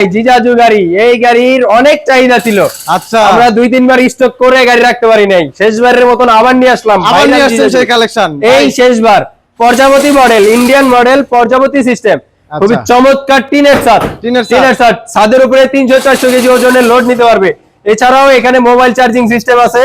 এই জিজাজু গাড়ি এই গাড়ির অনেক চাহিদা ছিল। আচ্ছা। আমরা দুই তিনবার স্টক করে গাড়ি রাখতে পারি নাই। শেষবারের মতন আবার নিয়ে আসলাম। আবার নিয়ে আসছেন সেই কালেকশন এই শেষবার। প্রজাপতি মডেল ইন্ডিয়ান মডেল প্রজাপতি সিস্টেম খুবই। চমৎকার টিনের ছাদ টিনের ছাদ ছাদের উপরে তিনশো চারশো কেজি ওজনের লোড নিতে পারবে। এছাড়াও এখানে মোবাইল চার্জিং সিস্টেম আছে।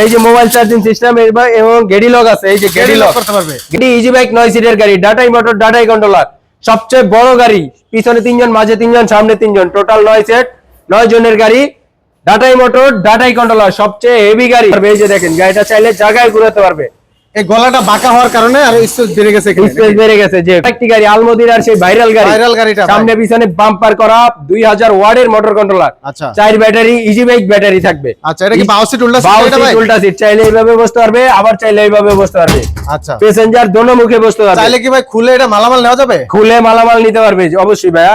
এই যে মোবাইল চার্জিং সিস্টেম এবং গেডি লক আছে। এই যে গেডি লক করতে পারবে। এটি ইজি বাইক নয় সিটের গাড়ি ডাটাই মোটর ডাটাই কন্ট্রোলার সবচেয়ে বড় গাড়ি, পিছনে তিনজন, মাঝে তিনজন, সামনে তিনজন। টোটাল নয় সেট নয় জনের গাড়ি। ডাটাই মোটর ডাটাই কন্ট্রোলার সবচেয়ে হেভি গাড়ি। এই যে দেখেন, গাড়িটা চাইলে জায়গায় ঘুরাতে পারবে। এই গলাটা বাঁকা হওয়ার কারণে আর স্পেস বেড়ে গেছে স্পেস বেড়ে গেছে যে একটি গাড়ি আলমদিরার সেই ভাইরাল গাড়ি। ভাইরাল গাড়িটা সামনে পিছনে বাম্পার করা দুই হাজার ওয়ার্ডের মোটর কন্ট্রোলার আচ্ছা। চার ব্যাটারি ইজি বাইক ব্যাটারি থাকবে। আচ্ছা এটা কি বাউ সিট উল্টা সিট এটা ভাই? উল্টা সিট চাইলে এইভাবে বসতে পারবে আবার চাইলে এইভাবে বসতে পারবে। আচ্ছা। প্যাসেঞ্জার দোনো মুখে বসতে পারবে। চাইলে কি ভাই খুলে এটা মালামাল নেওয়া যাবে? খুলে মালামাল নিতে পারবে অবশ্যই ভাইয়া।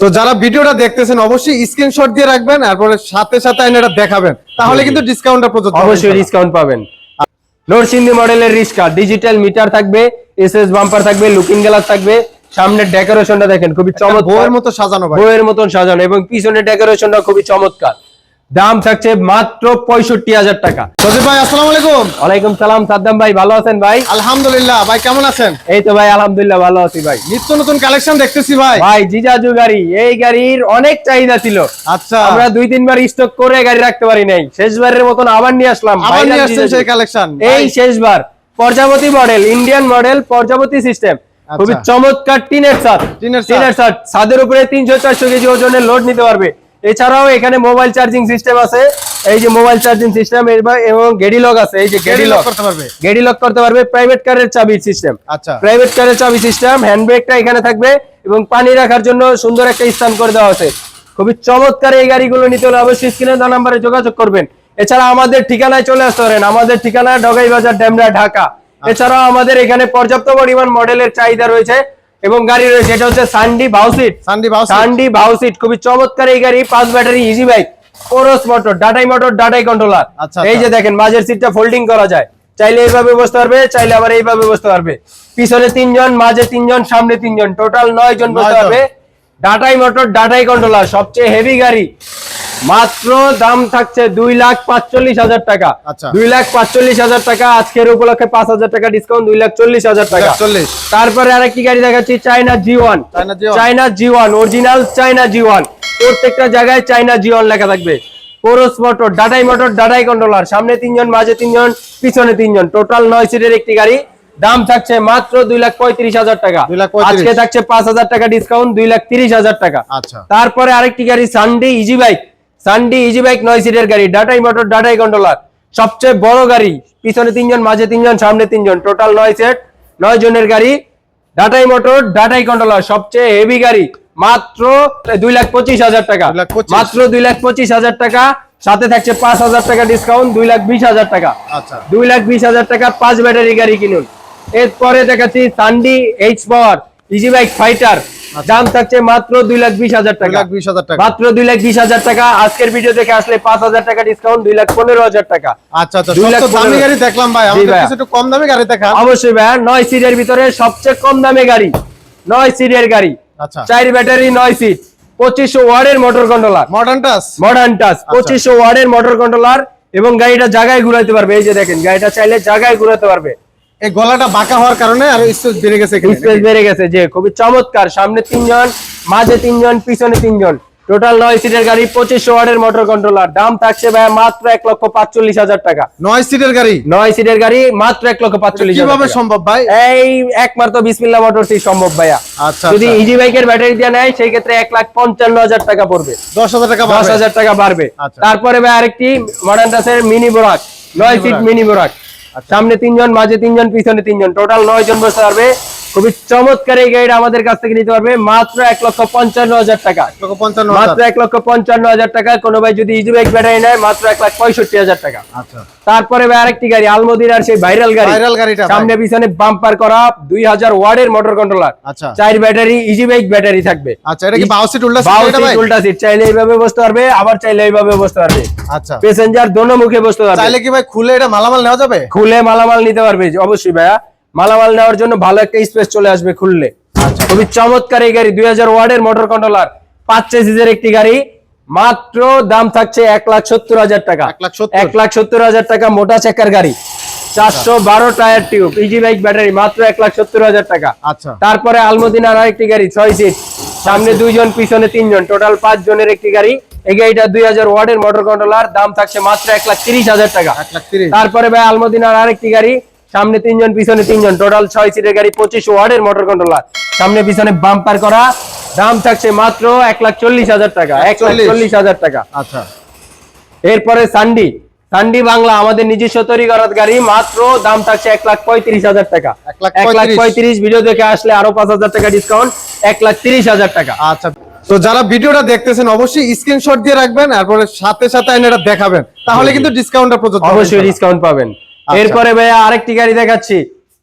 তো যারা ভিডিওটা দেখতেছেন অবশ্যই স্ক্রিনশট দিয়ে রাখবেন তারপরে সাথে সাথে এটা দেখাবেন। তাহলে কিন্তু ডিসকাউন্টটা প্রযোজ্য অবশ্যই ডিসকাউন্ট পাবেন। নরসিংদী মডেলের রিস্কা ডিজিটাল মিটার থাকবে এস এস বাম্পার থাকবে লুকিং গ্লাস থাকবে সামনের ডেকোরেশনটা দেখেন খুবই চমৎকার। বইয়ের মতো সাজানো বইয়ের মতন সাজানো এবং পিছনের ডেকোরেশনটা খুবই চমৎকার। দাম থাকছে মাত্র পঁয়ষট্টি হাজার টাকা। সজীব ভাই আসসালামু আলাইকুম। ওয়ালাইকুম সালাম সাদ্দাম ভাই ভালো আছেন ভাই? আলহামদুলিল্লাহ ভাই কেমন আছেন? এই তো ভাই আলহামদুলিল্লাহ ভালো আছি ভাই। নিত্য নতুন কালেকশন দেখতেছি ভাই। ভাই জিজাজু গাড়ি এই গাড়ির অনেক চাহিদা ছিল। আচ্ছা। আমরা দুই তিনবার স্টক করে গাড়ি রাখতে পারি নাই। শেষবারের মতন আবার নিয়ে আসলাম। আবার নিয়ে আসছেন সেই কালেকশন এই শেষবার। প্রজাপতি মডেল ইন্ডিয়ান মডেল প্রজাপতি সিস্টেম আচ্ছা। খুবই চমৎকার টিনের ছাদ টিনের ছাদ। টিনের ছাদ ছাদের উপরে তিনশো চারশো কেজি ওজনের লোড নিতে পারবে। এছাড়াও এখানে মোবাইল চার্জিং সিস্টেম আছে। এই যে মোবাইল চার্জিং সিস্টেম এবং গেডি লক আছে। এই যে গেডি লক করতে পারবে। গেডি লক করতে পারবে। প্রাইভেট কারের চাবি সিস্টেম আচ্ছা। প্রাইভেট কারের চাবি সিস্টেম হ্যান্ড ব্রেকটা এখানে থাকবে এবং পানি রাখার জন্য সুন্দর একটা স্থান করে দেওয়া আছে। খুবই চমৎকার এই গাড়িগুলো নিতে হলে অবশ্যই স্ক্রিনে দেওয়া নাম্বারে যোগাযোগ করবেন। এছাড়া আমাদের ঠিকানায় চলে আসতে পারেন। আমাদের ঠিকানা ডগাই বাজার ডেমরা ঢাকা। এছাড়াও আমাদের এখানে পর্যাপ্ত পরিমাণ মডেলের চাহিদা রয়েছে। এবং গাড়ি রয়েছে এটা হচ্ছে সান্ডি বাউসিট সান্ডি বাউসিট সান্ডি বাউসিট খুবই চমৎকার এই গাড়ি পাঁচ ব্যাটারি ইজি বাইক কোরস মোটর ডাটাই মোটর ডাটাই কন্ট্রোলার আচ্ছা, এই যে আচ্ছা। দেখেন মাঝের সিটটা ফোল্ডিং করা যায়। চাইলে এইভাবে বসতে পারবে চাইলে আবার এইভাবে বসতে পারবে। পিছনে তিনজন মাঝে তিনজন সামনে তিনজন টোটাল নয় জন বসতে পারবে। ডাটাই মোটর ডাটাই কন্ট্রোলার সবচেয়ে হেভি গাড়ি। মাত্র দাম থাকছে দুই লাখ পাঁচচল্লিশ হাজার টাকা। আচ্ছা। দুই লাখ পাঁচচল্লিশ হাজার টাকা আজকের উপলক্ষে পাঁচ হাজার টাকা ডিসকাউন্ট দুই লাখ চল্লিশ হাজার টাকা। চল্লিশ। তারপরে আরেকটি গাড়ি দেখাচ্ছি China G one China G1 China G one original China G one প্রত্যেকটা জায়গায় চাইনা জি ওয়ান লেখা থাকবে। কোরস মোটর ডাটাই মোটর ডাটাই কন্ট্রোলার সামনে তিনজন মাঝে তিনজন পিছনে তিনজন। টোটাল নয় সিটের একটি গাড়ি। দাম থাকছে মাত্র দুই লাখ পঁয়ত্রিশ হাজার টাকা। আজকে থাকছে পাঁচ হাজার টাকা ডিসকাউন্ট দুই লাখ তিরিশ হাজার টাকা। আচ্ছা। তারপরে আরেকটি গাড়ি Sandy easy bike Sandy easy bike নয় সিটের গাড়ি ডাটাই মোটর ডাটাই কন্ট্রোলার সবচেয়ে বড় গাড়ি পিছনে তিনজন মাঝে তিনজন সামনে তিনজন। টোটাল নয় সেট নয় জনের গাড়ি ডাটাই মোটর ডাটাই কন্ট্রোলার সবচেয়ে হেভি গাড়ি মাত্র দুই লাখ পঁচিশ হাজার টাকা। মাত্র দুই লাখ পঁচিশ হাজার টাকা। সাথে থাকছে পাঁচ হাজার টাকা ডিসকাউন্ট দুই লাখ বিশ হাজার টাকা। আচ্ছা। দুই লাখ বিশ হাজার টাকা পাঁচ ব্যাটারি গাড়ি কিনুন। এরপরে দেখাচ্ছি সানডি H power easy bike fighter দাম থাকছে মাত্র দুই লাখ বিশ হাজার টাকা। বিশ হাজার টাকা। মাত্র দুই লাখ বিশ হাজার টাকা। আজকের ভিডিও দেখে আসলে পাঁচ হাজার টাকা ডিসকাউন্ট দুই লাখ পনেরো হাজার টাকা। আচ্ছা আচ্ছা। দুই লাখ দামি গাড়ি দেখলাম ভাই। একটু কম দামি গাড়ি দেখা। অবশ্যই ভাইয়া নয় সিটের ভিতরে সবচেয়ে কম দামে গাড়ি। নয় সিটের গাড়ি। আচ্ছা। চার ব্যাটারি নয় সিট পঁচিশশো ওয়ার্ডের মোটর কন্ট্রোলার মডার্ন টাস মডার্ন টাচ আচ্ছা। পঁচিশশো ওয়ার্ডের মোটর কন্ট্রোলার এবং গাড়িটা জায়গায় ঘুরাইতে পারবে। এই যে দেখেন গাড়িটা চাইলে জায়গায় ঘুরাতে পারবে। এই গলাটা বাঁকা হওয়ার কারণে আর স্পেস বেড়ে গেছে স্পেস বেড়ে গেছে যে খুবই চমৎকার সামনে তিনজন মাঝে তিনজন পিছনে তিনজন। টোটাল নয় সিটের গাড়ি পঁচিশশো ওয়ার্ডের মোটর কন্ট্রোলার দাম থাকছে ভাইয়া মাত্র এক লক্ষ পাঁচচল্লিশ হাজার টাকা। নয় সিটের গাড়ি? নয় সিটের গাড়ি মাত্র এক লক্ষ পাঁচচল্লিশ কীভাবে সম্ভব ভাই? এই একমাত্র বিসমিল্লা মোটরসই সম্ভব ভাইয়া। আচ্ছা যদি। ইজি বাইকের ব্যাটারি দিয়ে নেয় সেই ক্ষেত্রে এক লাখ পঞ্চান্ন হাজার টাকা পড়বে। দশ হাজার টাকা দশ হাজার টাকা বাড়বে। আচ্ছা। তারপরে ভাই আরেকটি মডার্ন টাসের মিনি বোরাক নয় সিট মিনি বোরাক। সামনে তিনজন মাঝে তিনজন পিছনে তিনজন টোটাল নয় জন বসতে পারবে খুবই চমৎকার এই গাড়িটা আমাদের কাছ থেকে নিতে পারবে। মাত্র এক লক্ষ পঞ্চান্ন হাজার টাকা। মাত্র এক লক্ষ পঞ্চান্ন হাজার টাকা। কোনো ভাই যদি ইজি বাইক ব্যাটারি নেয় মাত্র এক লাখ পঁয়ষট্টি হাজার টাকা। আচ্ছা। তারপরে ভাই আরেকটি গাড়ি আলমদিরার সেই ভাইরাল গাড়ি। ভাইরাল গাড়িটা সামনে পিছনে বাম্পার করা দুই হাজার ওয়ার্ডের মোটর কন্ট্রোলার আচ্ছা। চার ব্যাটারি ইজি বাইক ব্যাটারি থাকবে। আচ্ছা এটা কি বাউ সিট উল্টা সিট উল্টা চাইলে এইভাবে বসতে পারবে আবার চাইলে এইভাবে বসতে পারবে। আচ্ছা। প্যাসেঞ্জার দোনো মুখে বসতে পারবে। চাইলে কি ভাই খুলে এটা মালামাল নেওয়া যাবে? খুলে মালামাল নিতে পারবে অবশ্যই ভাইয়া। মালামাল নেওয়ার জন্য ভালো একটা স্পেস চলে আসবে খুললে। আচ্ছা। খুবই চমৎকার এই গাড়ি দুই হাজার ওয়ার্ডের মোটর কন্ট্রোলার পাঁচ চেসিসের একটি গাড়ি মাত্র দাম থাকছে এক লাখ সত্তর হাজার টাকা। এক লাখ সত্তর? হাজার টাকা মোটা চাকার গাড়ি। চারশো বারো tyre tube easy bike battery মাত্র এক লাখ সত্তর হাজার টাকা। আচ্ছা। তারপরে আলমদিনার আরেকটি গাড়ি ছয় সিট সামনে দুইজন পিছনে তিনজন টোটাল পাঁচ জনের একটি গাড়ি। এই গাড়িটা দুই হাজার ওয়ার্ডের মোটর কন্ট্রোলার দাম থাকছে মাত্র এক লাখ তিরিশ হাজার টাকা। তারপরে ভাই আলমদিনার আরেকটি গাড়ি সামনে তিনজন পিছনে তিনজন। টোটাল ছয় সিটের গাড়ি পঁচিশ ওয়ার্ডের মোটর কন্ট্রোলার সামনে পিছনে বাম্পার করা। দাম থাকছে মাত্র এক লাখ চল্লিশ হাজার টাকা। এক লাখ চল্লিশ হাজার টাকা। আচ্ছা। এরপরে সান্ডি সান্ডি বাংলা আমাদের নিজস্ব তৈরি করার গাড়ি মাত্র দাম থাকছে এক লাখ পঁয়ত্রিশ হাজার টাকা। এক লাখ এক লাখ 35 পঁয়ত্রিশ ভিডিও দেখে আসলে আরও পাঁচ হাজার টাকা ডিসকাউন্ট এক লাখ তিরিশ হাজার টাকা। আচ্ছা। তো যারা ভিডিওটা দেখতেছেন অবশ্যই স্ক্রিনশট দিয়ে রাখবেন তারপরে সাথে সাথে এটা দেখাবেন। তাহলে কিন্তু ডিসকাউন্টটা প্রযোজ্য অবশ্যই ডিসকাউন্ট পাবেন। এরপরে ভাইয়া আরেকটি গাড়ি দেখাচ্ছি।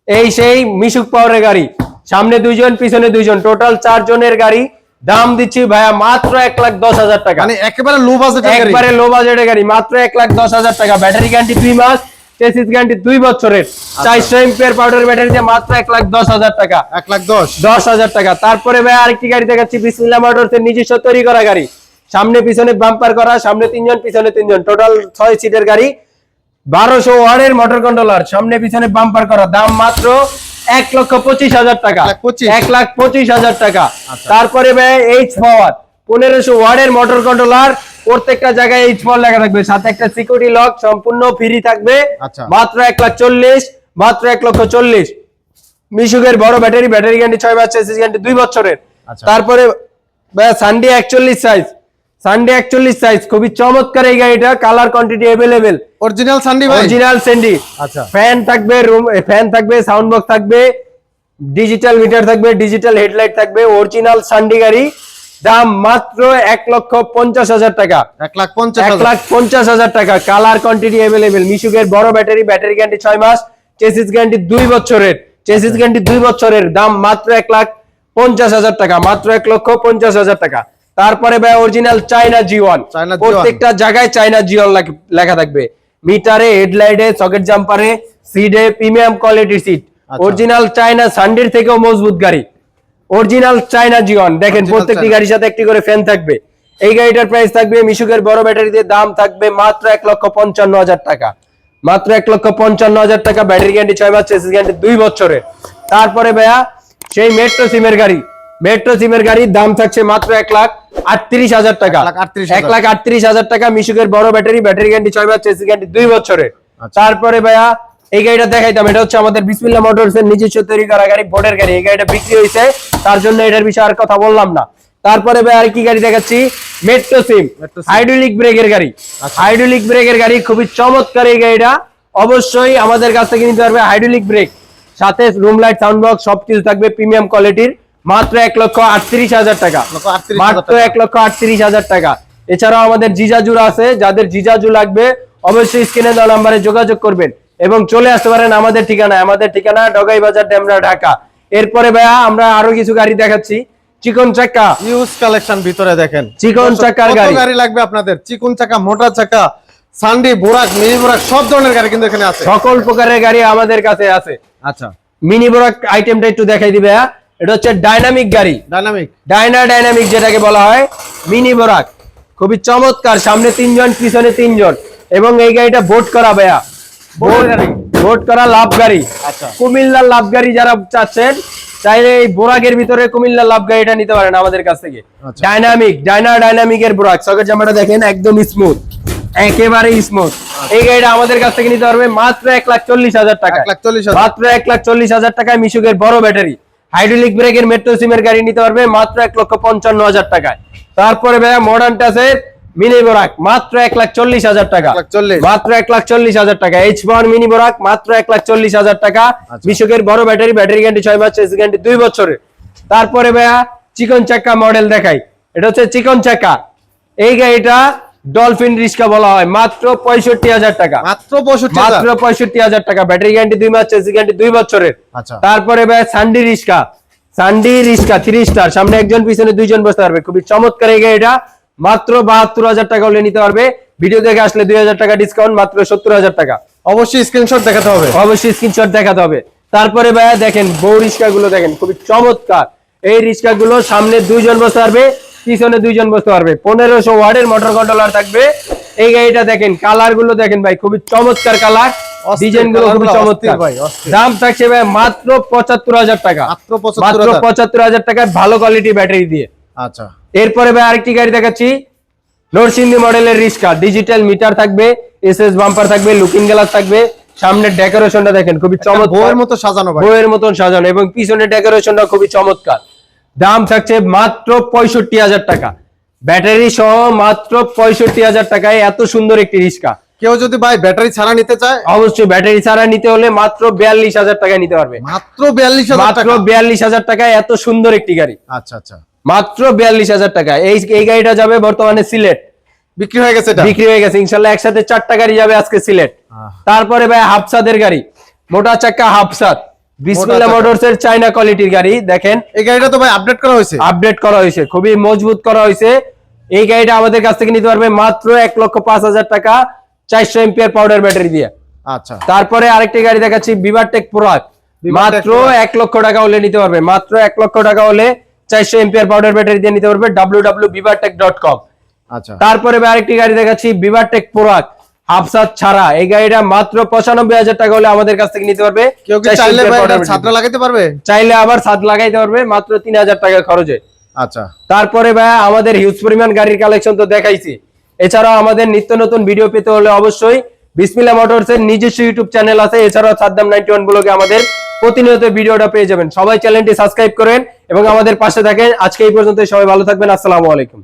এই সেই মিশুক পাওয়ারের গাড়ি। সামনে দুইজন পিছনে দুইজন। টোটাল চার জনের গাড়ি। দাম দিচ্ছি ভাইয়া মাত্র এক লাখ দশ হাজার টাকা। মানে একেবারে লো বাজেটের গাড়ি। একবারে লো বাজেটের গাড়ি। মাত্র এক লাখ দশ হাজার টাকা। ব্যাটারি গ্যারান্টি দুই মাস চেসিস গ্যারান্টি দুই বছরের। আচ্ছা। চারশো এমপিয়ার পাউডার ব্যাটারিতে মাত্র এক লাখ দশ হাজার টাকা। এক লাখ দশ। দশ হাজার টাকা। তারপরে ভাই আরেকটি গাড়ি দেখাচ্ছি বিসমিল্লা মোটরস এর নিজস্ব তৈরি করা গাড়ি। সামনে পিছনে বাম্পার করা সামনে তিনজন পিছনে তিনজন। টোটাল ছয় সিটের গাড়ি। বারোশো ওয়ার্ডের মোটর কন্ট্রোলার সামনে পিছনে বাম্পার করা দাম মাত্র এক লক্ষ পঁচিশ হাজার টাকা এক লাখ পঁচিশ। হাজার টাকা আচ্ছা। তারপরে ভাই এইচ পাওয়ার পনেরোশো ওয়ার্ডের মোটর কন্ট্রোলার প্রত্যেকটা জায়গায় এইচ পাওয়ার লেখা থাকবে সাথে একটা সিকিউরিটি লক সম্পূর্ণ ফ্রি থাকবে আচ্ছা। মাত্র এক লাখ চল্লিশ মাত্র এক লক্ষ চল্লিশ মিশুকের বড় ব্যাটারি ব্যাটারি গ্যারান্টি ছয় মাস চেসিস দুই বছরের আচ্ছা। তারপরে সানডে একচল্লিশ সাইজ সানডে একচল্লিশ সাইজ খুবই চমৎকার এই গাড়িটা কালার কোয়ান্টিটি অ্যাভেলেবেল অরিজিনাল সান্ডি ভাই? অরিজিনাল সেন্ডি আচ্ছা। ফ্যান থাকবে রুম ফ্যান থাকবে সাউন্ড বক্স থাকবে ডিজিটাল মিটার থাকবে ডিজিটাল হেডলাইট থাকবে অরিজিনাল সান্ডি গাড়ি। দাম মাত্র এক লক্ষ পঞ্চাশ হাজার টাকা। এক লাখ পঞ্চাশ এক। লাখ পঞ্চাশ হাজার টাকা। কালার কোয়ান্টিটি অ্যাভেলেবেল মিশুকের বড় ব্যাটারি ব্যাটারি গ্যারান্টি ছয় মাস চেসিস গ্যারান্টি দুই বছরের। চেসিস গ্যারান্টি দুই বছরের। দাম মাত্র এক লাখ পঞ্চাশ হাজার টাকা মাত্র এক লক্ষ পঞ্চাশ হাজার টাকা। তারপরে ভাই অরিজিনাল চাইনা জি ওয়ান প্রত্যেকটা জায়গায় চাইনা জি ওয়ান লেখা থাকবে। মিটারে হেডলাইটে সকেট জাম্পারে সিডে premium quality seat. Original China সান্ডির থেকেও মজবুত গাড়ি। অরিজিনাল চাইনা জিওন দেখেন প্রত্যেকটি গাড়ির সাথে একটি করে ফ্যান থাকবে। এই গাড়িটার প্রাইস থাকবে মিশুকের বড় ব্যাটারিতে। দাম থাকবে মাত্র এক লক্ষ পঞ্চান্ন হাজার টাকা। মাত্র এক লক্ষ পঞ্চান্ন হাজার টাকা। ব্যাটারি গ্যারান্টি ছয় মাস চেসিস গ্যারান্টি দুই বছরের। তারপরে ভাইয়া সেই মেট্রো সিমের গাড়ি। মেট্রো সিমের গাড়ির দাম থাকছে মাত্র এক লাখ আটত্রিশ হাজার টাকা। এক লাখ আটত্রিশ হাজার। টাকা মিশুকের বড় ব্যাটারি ব্যাটারি গ্যারান্টি ছয় মাস গ্যারান্টি দুই বছরের। আচ্ছা। তারপরে ভাইয়া এই গাড়িটা দেখাইতাম এটা হচ্ছে আমাদের বিসমিল্লা মোটরস এর নিজস্ব তৈরি করা গাড়ি বোর্ডের গাড়ি। এই গাড়িটা বিক্রি হয়েছে তার জন্য এটার বিষয়ে আর কথা বললাম না। তারপরে ভাই আর কি গাড়ি দেখাচ্ছি? মেট্রো সিম। হাইড্রোলিক ব্রেকের গাড়ি। আচ্ছা। হাইড্রোলিক ব্রেকের গাড়ি খুবই চমৎকার এই গাড়িটা। অবশ্যই আমাদের কাছ থেকে নিতে পারবে হাইড্রোলিক ব্রেক সাথে রুম লাইট সাউন্ড বক্স সবকিছু থাকবে প্রিমিয়াম কোয়ালিটির মাত্র এক লক্ষ আটত্রিশ হাজার টাকা। মাত্র এক লক্ষ আটত্রিশ হাজার টাকা। এছাড়াও আমাদের জিজাজুর আছে যাদের জিজাজু লাগবে অবশ্যই স্ক্রিনে দেওয়া নাম্বারে যোগাযোগ করবেন এবং চলে আসতে পারেন আমাদের ঠিকানায়। আমাদের ঠিকানা ডগাই বাজার ডেমরা ঢাকা। এরপরে ভাইয়া আমরা আরও কিছু গাড়ি দেখাচ্ছি। চিকন চাক্কা ইউজ কালেকশন ভিতরে দেখেন। চিকন চাকার গাড়ি। গাড়ি লাগবে আপনাদের? চিকন চাকা মোটা চাকা সান্ডি বোরাক মিনি বোরাক সব ধরনের গাড়ি কিন্তু এখানে আছে। সকল প্রকারের গাড়ি আমাদের কাছে আছে। আচ্ছা। মিনি বরাক আইটেমটা একটু দেখাই দিবে ভাইয়া। এটা হচ্ছে ডাইনামিক গাড়ি। ডাইনামিক। ডাইনা ডাইনামিক যেটাকে বলা হয় মিনি বোরাক। খুবই চমৎকার সামনে তিনজন পিছনে তিনজন। এবং এই গাড়িটা ভোট করা ভাইয়া। ভোট করা লাভ গাড়ি। আচ্ছা। কুমিল্লার লাভ গাড়ি যারা চাচ্ছেন চাইলে এই বোরাকের ভিতরে কুমিল্লার লাভ গাড়িটা নিতে পারেন আমাদের কাছ থেকে। আচ্ছা। ডাইনামিক ডাইনা ডাইনামিক এর বোরাক। সকেট জামাটা দেখেন একদম স্মুথ একেবারে স্মুথ এই গাড়িটা আমাদের কাছ থেকে নিতে পারবে মাত্র এক লাখ চল্লিশ হাজার টাকা মাত্র এক লাখ চল্লিশ হাজার টাকায় মিশুকের বড় ব্যাটারি। হাইড্রোলিক ব্রেকের মেট্রো সিমের গাড়ি নিতে পারবে মাত্র এক লক্ষ পঞ্চান্ন হাজার টাকায়। তারপরে ভাইয়া মডার্ন টাসের মিনি বোরাক মাত্র এক লাখ চল্লিশ হাজার টাকা। মাত্র এক লাখ চল্লিশ হাজার টাকা। এইচ ওয়ান মিনি বোরাক মাত্র এক লাখ চল্লিশ হাজার টাকা। আচ্ছা। মিশুকের বড় ব্যাটারি ব্যাটারি গ্যারান্টি ছয় মাস চেসি গ্যারান্টি দুই বছরের। তারপরে ভাইয়া চিকন চাকা মডেল দেখাই। এটা হচ্ছে চিকন চাকা এই গাড়িটা ডলফিন রিস্কা বলা হয়। মাত্র পঁয়ষট্টি হাজার টাকা। মাত্র পঁয়ষট্টি মাত্র পঁয়ষট্টি হাজার টাকা। ব্যাটারি গ্যারান্টি দুই মাস চেসি গ্যারান্টি দুই বছরের। আচ্ছা। তারপরে ভাই সান্ডি রিস্কা। সান্ডি রিস্কা থ্রি স্টার সামনে একজন পিছনে দুইজন বসতে পারবে। খুবই চমৎকার এই গাড়িটা। মাত্র বাহাত্তর হাজার টাকা হলে নিতে পারবে। ভিডিও দেখে আসলে দুই হাজার টাকা ডিসকাউন্ট মাত্র সত্তর হাজার টাকা। অবশ্যই স্ক্রিনশট দেখাতে হবে। অবশ্যই স্ক্রিনশট দেখাতে হবে। তারপরে ভাইয়া দেখেন বউ রিক্সা গুলো দেখেন খুবই চমৎকার। এই রিক্সা গুলো সামনে দুইজন বসতে পারবে। পিছনে দুইজন বসতে পারবে। পনেরোশো ওয়ার্ডের মোটর কন্ট্রোলার থাকবে। এই গাড়িটা দেখেন কালারগুলো দেখেন ভাই খুবই চমৎকার কালার। ডিজাইনগুলো খুবই চমৎকার। ভাই, দাম থাকছে ভাই মাত্র পঁচাত্তর হাজার টাকা। মাত্র পঁচাত্তর হাজার। পঁচাত্তর ভালো কোয়ালিটি ব্যাটারি দিয়ে। আচ্ছা। এরপরে ভাই আরেকটি গাড়ি দেখাচ্ছি। নরসিংদী মডেলের রিক্সা ডিজিটাল মিটার থাকবে এসএস বাম্পার থাকবে লুকিং গ্লাস থাকবে। সামনের ডেকোরেশনটা দেখেন খুবই চমৎকার। বইয়ের মতো সাজানো ভাই। বইয়ের মতন সাজানো এবং পিছনের ডেকোরেশনটা খুবই চমৎকার। দাম থাকছে মাত্র পঁয়ষট্টি হাজার টাকা। ব্যাটারি সহ মাত্র পঁয়ষট্টি হাজার টাকায় এত সুন্দর একটি রিক্সা। কেউ যদি ভাই ব্যাটারি ছাড়া নিতে চায়? অবশ্যই ব্যাটারি ছাড়া নিতে হলে মাত্র বিয়াল্লিশ হাজার টাকায় নিতে পারবে। মাত্র বিয়াল্লিশ মাত্র টাকা? বিয়াল্লিশ হাজার টাকায় এত সুন্দর একটি গাড়ি। আচ্ছা আচ্ছা। মাত্র বিয়াল্লিশ হাজার টাকা। এই এই গাড়িটা যাবে বর্তমানে সিলেট। বিক্রি হয়ে গেছে বিক্রি হয়ে গেছে। ইনশাল্লাহ একসাথে চারটা গাড়ি যাবে আজকে সিলেট। তারপরে ভাই হাফসাদের গাড়ি। মোটা চাক্কা হাফসাদ। বিসমিল্লাহ মোটরস এর চাইনা কোয়ালিটির গাড়ি দেখেন। এই গাড়িটা তো ভাই আপডেট করা হয়েছে। আপডেট করা হয়েছে খুবই মজবুত করা হয়েছে। এই গাড়িটা আমাদের কাছ থেকে নিতে পারবে মাত্র এক লক্ষ পাঁচ হাজার টাকা চারশো এমপিআর পাউডার ব্যাটারি দিয়ে। আচ্ছা। তারপরে আরেকটি গাড়ি দেখাচ্ছি বিভারটেক প্রোয়াক মাত্র। এক লক্ষ টাকা হলে নিতে পারবে মাত্র এক লক্ষ টাকা হলে চারশো এমপিআর পাউডার ব্যাটারি দিয়ে নিতে পারবে ডাব্লিউ ডাব্লিউ বিভারটেক ডট কম আচ্ছা। তারপরে আরেকটি গাড়ি দেখাচ্ছি বিভারটেক প্রোয়াক হাফসাত ছাড়া। এই গাড়িটা মাত্র পঁচানব্বই হাজার টাকা হলে আমাদের কাছ থেকে নিতে পারবে। কেউ কি 400 চাইলে লাগাইতে পারবে? চাইলে আবার ছাদ লাগাইতে পারবে মাত্র তিন হাজার টাকা খরচে। আচ্ছা। তারপরে ভাই আমাদের হিউজ পরিমাণ গাড়ির কালেকশন তো দেখাইছি। এছাড়াও আমাদের নিত্য নতুন ভিডিও পেতে হলে অবশ্যই বিসমিল্লা মোটরস এর নিজস্ব ইউটিউব চ্যানেল আছে। এছাড়াও সাদ্দাম নাইনটি ওয়ান ব্লগে আমাদের প্রতিনিয়ত ভিডিওটা পেয়ে যাবেন। সবাই চ্যানেলটি সাবস্ক্রাইব করেন এবং আমাদের পাশে থাকেন। আজকে এই পর্যন্ত সবাই ভালো থাকবেন। আসসালামু আলাইকুম।